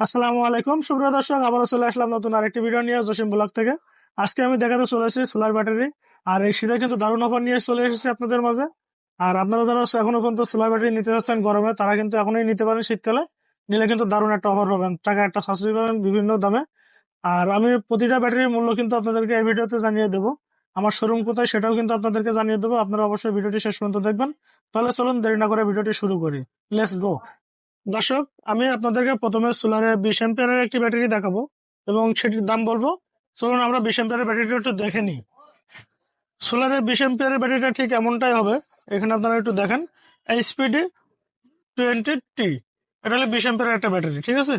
আসসালামু আলাইকুম। সুপ্রিয় দর্শক আবার চলে আসলাম নতুন আরেকটি ভিডিও নিয়ে জসিম ব্লগ থেকে। আজকে আমি দেখাতে চলে এসেছি সোলার ব্যাটারি আর এই শীতে কিন্তু দারুণ অফার নিয়ে চলে এসেছি আপনাদের মাঝে। আর আপনারা যারা এখনও পর্যন্ত সোলার ব্যাটারি নিতে যাচ্ছেন গরমে, তারা কিন্তু এখনই নিতে পারেন শীতকালে। নিলে কিন্তু দারুণ একটা অফার পাবেন। টাকা একটা সাশ্রয় পাবেন বিভিন্ন দামে। আর আমি প্রতিটা ব্যাটারির মূল্য কিন্তু আপনাদেরকে এই ভিডিওতে জানিয়ে দেবো। আমার শোরুম কোথায় সেটাও কিন্তু আপনাদেরকে জানিয়ে দেবো। আপনারা অবশ্যই ভিডিওটি শেষ পর্যন্ত দেখবেন। তাহলে চলুন দেরি না করে ভিডিওটি শুরু করি। লেটস গো দর্শক, আমি আপনাদেরকে প্রথমে সোলারের বিশ এম্পিয়ারের একটি ব্যাটারি দেখাবো এবং সেটির দাম বলব। চলুন আমরা বিশ এম্পিয়ারের ব্যাটারিটা একটু দেখে নিই। সোলারের বিশ এম্পিয়ারের ব্যাটারিটা ঠিক এমনটাই হবে, এখানে আপনারা একটু দেখেন এইচপিডি টোয়েন্টি টি এটা হলো বিশ এম্পিয়ারের একটা ব্যাটারি ঠিক আছে?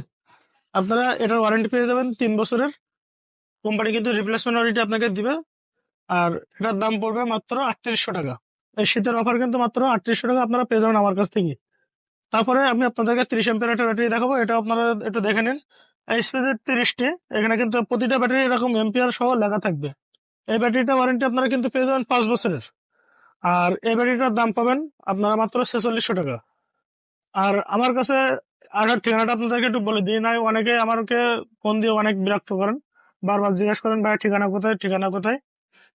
আপনারা এটার ওয়ারেন্টি পেয়ে যাবেন তিন বছরের। কোম্পানি কিন্তু রিপ্লেসমেন্ট ওয়ারেন্টি আপনাকে দিবে, আর এটার দাম পড়বে মাত্র আটত্রিশশো টাকা। এই শীতের অফার কিন্তু মাত্র আটত্রিশশো টাকা আপনারা পেয়ে যাবেন আমার কাছ থেকে। তারপরে আমি আপনাদেরকে তিরিশ একটা ব্যাটারি দেখাবো, এটা আপনারা একটু দেখে নিন। এইচপির তিরিশটি, এখানে কিন্তু প্রতিটা ব্যাটারি এরকম এম্পিয়ার সহ লেখা থাকবে। এই ব্যাটারিটা ওয়ারেন্টি আপনারা কিন্তু পেয়ে যাবেন পাঁচ বছরের। আর এই ব্যাটারিটার দাম পাবেন আপনারা মাত্র ছেচল্লিশশো টাকা। আর আমার কাছে আর ঠিকানাটা আপনাদেরকে একটু বলে দিই, নাই অনেকে আমাকে ফোন দিয়ে অনেক বিরক্ত করেন। বারবার জিজ্ঞেস করেন, ভাই, ঠিকানা কোথায়? ঠিকানা কোথায়?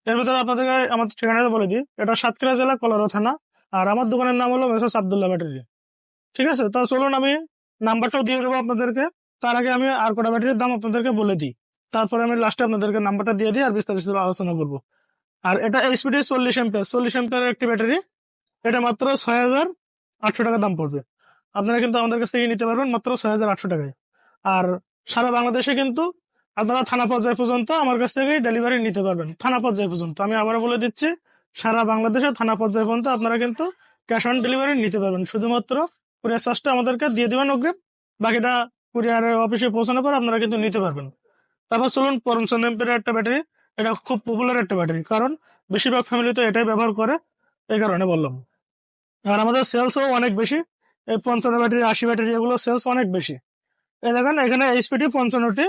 এর ভিতরে আপনাদেরকে আমার ঠিকানাটা বলে দিই। এটা সাতক্ষীরা জেলা, কলারো থানা। আর আমার দোকানের নাম হলো মেসাস আবদুল্লাহ ব্যাটারি ঠিক আছে? তা চলুন আমি নাম্বারটাও দিয়ে দেবো আপনাদেরকে। তার আগে আমি আর কটা ব্যাটারির দাম আপনাদেরকে বলে দিই। তারপরে আমি লাস্টে আপনাদেরকে নাম্বারটা দিয়ে দিই আর বিস্তারিত আলোচনা করব। আর এটা এইচপিডি চল্লিশ এম্পিয়ার চল্লিশ এম্পিয়ারের একটি ব্যাটারি এটা মাত্র ছয় হাজার আটশো টাকা দাম পড়বে। আপনারা কিন্তু আমাদের কাছ থেকে নিতে পারবেন মাত্র ছয় হাজার আটশো টাকায়। আর সারা বাংলাদেশে কিন্তু আপনারা থানা পর্যায় পর্যন্ত আমার কাছ থেকে ডেলিভারি নিতে পারবেন। থানা পর্যায় পর্যন্ত। আমি আবারও বলে দিচ্ছি, সারা বাংলাদেশে থানা পর্যায় পর্যন্ত আপনারা কিন্তু ক্যাশ অন ডেলিভারি নিতে পারবেন। শুধুমাত্র কুরিয়ার চার্জটা আমাদেরকে দিয়ে দেবেন অগ্রিম। বাকিটা কুরিয়ারের অফিসে পৌঁছানোর পর আপনারা কিন্তু নিতে পারবেন। তারপর চলুন পরমচন্দ এম্পের একটা ব্যাটারি। এটা খুব পপুলার একটা ব্যাটারি, কারণ বেশিরভাগ ফ্যামিলি তো এটাই ব্যবহার করে, এই কারণে বললাম। আর আমাদের সেলসও অনেক বেশি। এই পঞ্চান্ন ব্যাটারি, আশি ব্যাটারি এগুলো সেলস অনেক বেশি। এই দেখেন, এখানে এইচপিটি পঞ্চান্নটি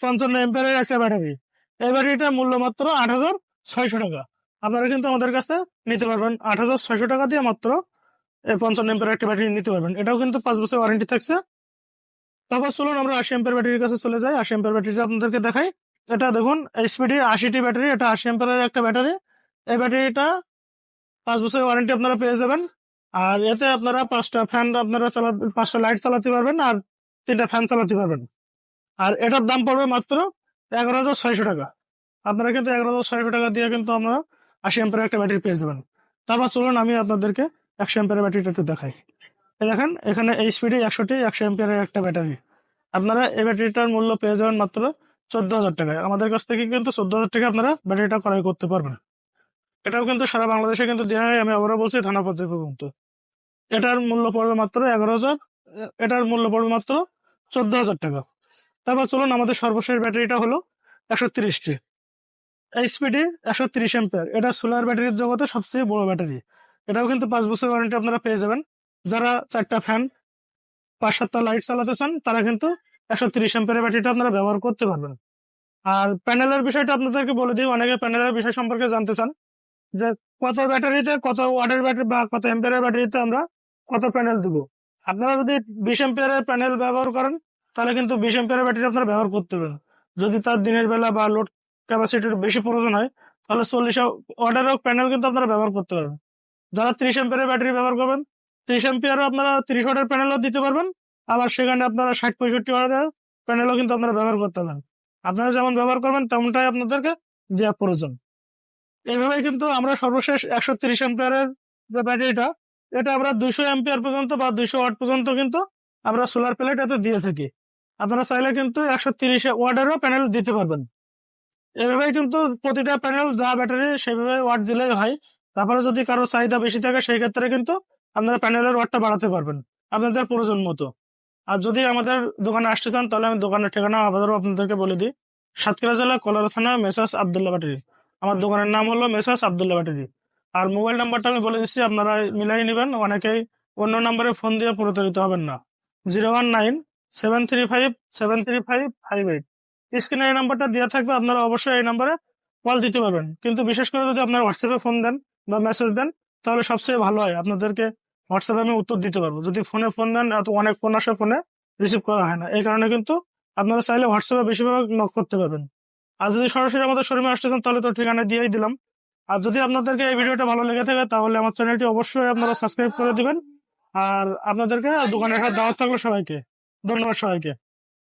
পঞ্চান্ন এম্পেয়ারের একটা ব্যাটারি। এই ব্যাটারিটার মূল্য মাত্র আট হাজার ছয়শো টাকা। আপনারা কিন্তু আমাদের কাছে নিতে পারবেন আট হাজার ছয়শো টাকা দিয়ে মাত্র পঞ্চান্ন এম্পের একটা ব্যাটারি নিতে পারবেন। এটাও কিন্তু পাঁচ বছর ওয়ারেন্টি থাকছে। তারপর চলুন আমরা আশি এম্পের ব্যাটারির কাছে চলে যাই। আশি এম্পের ব্যাটারিটা আপনাদেরকে দেখাই। এটা দেখুন এইচপিডি আশিটি ব্যাটারি এটা আশি এম্পের একটা ব্যাটারি এই ব্যাটারিটা পাঁচ বছরের ওয়ারেন্টি আপনারা পেয়ে যাবেন। আর এতে আপনারা পাঁচটা ফ্যান আপনারা চালা, পাঁচটা লাইট চালাতে পারবেন আর তিনটা ফ্যান চালাতে পারবেন। আর এটার দাম পড়বে মাত্র এগারো হাজার ছয়শো টাকা। আপনারা কিন্তু এগারো হাজার ছয়শো টাকা দিয়ে কিন্তু আমরা আশি এম্পের একটা ব্যাটারি পেয়ে যাবেন। তারপর চলুন আমি আপনাদেরকে একশো এম্পিয়ারের ব্যাটারিটা একটু দেখাই। দেখেন, এখানে এই স্পিডে একশোটি, একশো এম্পিয়ারের একটা ব্যাটারি আপনারা এই ব্যাটারিটার মূল্য পেয়ে যাবেন মাত্র চোদ্দ হাজার টাকায়। আমাদের কাছ থেকে কিন্তু চোদ্দ হাজার টাকা আপনারা ব্যাটারিটা ক্রয় করতে পারবেন। এটাও কিন্তু সারা বাংলাদেশে কিন্তু দেওয়া হয়, আমি আবারও বলছি, থানা পর্যায়ে পর্যন্ত। এটার মূল্য পড়বে মাত্র এগারো হাজার এটার মূল্য পড়বে মাত্র চোদ্দ হাজার টাকা। তারপর চলুন, আমাদের সর্বশেষ ব্যাটারিটা হলো একশো তিরিশটি। এই এইচপিডি একশো তিরিশ এম্পিয়ার এটা সোলার ব্যাটারির জগতে সবচেয়ে বড় ব্যাটারি এটাও কিন্তু পাঁচ বছর ওয়ারেন্টি আপনারা পেয়ে যাবেন। যারা চারটা ফ্যান পাঁচ সাতটা লাইট চালাতে চান, তারা কিন্তু একশো তিরিশ এম্পের ব্যাটারিটা আপনারা ব্যবহার করতে পারবেন। আর প্যানেলের বিষয়টা আপনাদেরকে বলে দিই, অনেকে প্যানেলের বিষয় সম্পর্কে জানতে চান। যে কত ব্যাটারিতে, কত ওয়াটের ব্যাটারি বা কত এম্পিয়ারের ব্যাটারিতে আমরা কত প্যানেল দেবো। আপনারা যদি বিশ এম্পিয়ারের প্যানেল ব্যবহার করেন, তাহলে কিন্তু বিশ এম্পিয়ারের ব্যাটারি আপনারা ব্যবহার করতে পারেন যদি তার দিনের বেলা বা লোড ক্যাপাসিটির বেশি প্রয়োজন হয়, তাহলে চল্লিশ ওয়াটের প্যানেল কিন্তু আপনারা ব্যবহার করতে পারবেন। যারা ত্রিশ এম্পিয়ারের ব্যাটারি ব্যবহার করবেন, ত্রিশ এম্পিয়ারও আপনারা ত্রিশ ওয়াটের প্যানেলও দিতে পারবেন, আবার সেখানে আপনারা ষাট পঁয়ষট্টি ওয়াটের প্যানেলও কিন্তু আপনারা ব্যবহার করতে পারেন আপনারা যেমন ব্যবহার করবেন, তেমনটাই আপনাদেরকে দেওয়া প্রয়োজন। এইভাবে কিন্তু আমরা সর্বশেষ একশো তিরিশ এম্পিয়ারের যে ব্যাটারিটা এটা আমরা দুইশো এম্পিয়ার পর্যন্ত বা দুইশো ওয়াট পর্যন্ত কিন্তু আমরা সোলার প্লেট এতে দিয়ে থাকি। আপনারা চাইলে কিন্তু একশো তিরিশ ওয়াটেরও প্যানেল দিতে পারবেন। এভাবে কিন্তু প্রতিটা প্যানেল যা ব্যাটারি সেভাবে ওয়াট দিলেই হয়। তারপরে যদি কারও চাহিদা বেশি থাকে সেই ক্ষেত্রে কিন্তু আপনারা প্যানেলের ওয়াটটা বাড়াতে পারবেন আপনাদের প্রয়োজন মতো। আর যদি আমাদের দোকানে আসতে চান, তাহলে আমি দোকানের ঠিকানা আবারও আপনাদেরকে বলে দিই। সাতক্ষীরা জেলা কলার থানা মেসাস আবদুল্লাহ ব্যাটারি। আমার দোকানের নাম হলো মেসাস আবদুল্লাহ ব্যাটারি। আর মোবাইল নাম্বারটা আমি বলে দিচ্ছি, আপনারা মিলাই নেবেন, অনেকেই অন্য নাম্বারে ফোন দিয়ে প্রতারিত হবেন না। Zero one nine seven three five seven three five five eight. স্ক্রিনে এই নাম্বারটা দেওয়া থাকবে, আপনারা অবশ্যই এই নাম্বারে কল দিতে পারবেন। কিন্তু বিশেষ করে যদি আপনারা হোয়াটসঅ্যাপে ফোন দেন বা মেসেজ দেন, তাহলে সবচেয়ে ভালো হয়। আপনাদেরকে হোয়াটসঅ্যাপে আমি উত্তর দিতে পারব। যদি ফোনে ফোন দেন, এত অনেক ফোন আসে ফোনে রিসিভ করা হয় না। এই কারণে কিন্তু আপনারা চাইলে হোয়াটসঅ্যাপে বেশিরভাগ নক করতে পারবেন। আর যদি সরাসরি আমাদের শোরুমে আসতে চান, তাহলে তো ঠিকানা দিয়েই দিলাম। আর যদি আপনাদেরকে এই ভিডিওটা ভালো লেগে থাকে, তাহলে আমার চ্যানেলটি অবশ্যই আপনারা সাবস্ক্রাইব করে দিবেন। আর আপনাদেরকে দোকানে দাওয়াত থাকল সবাইকে। ধন্যবাদ সবাইকে।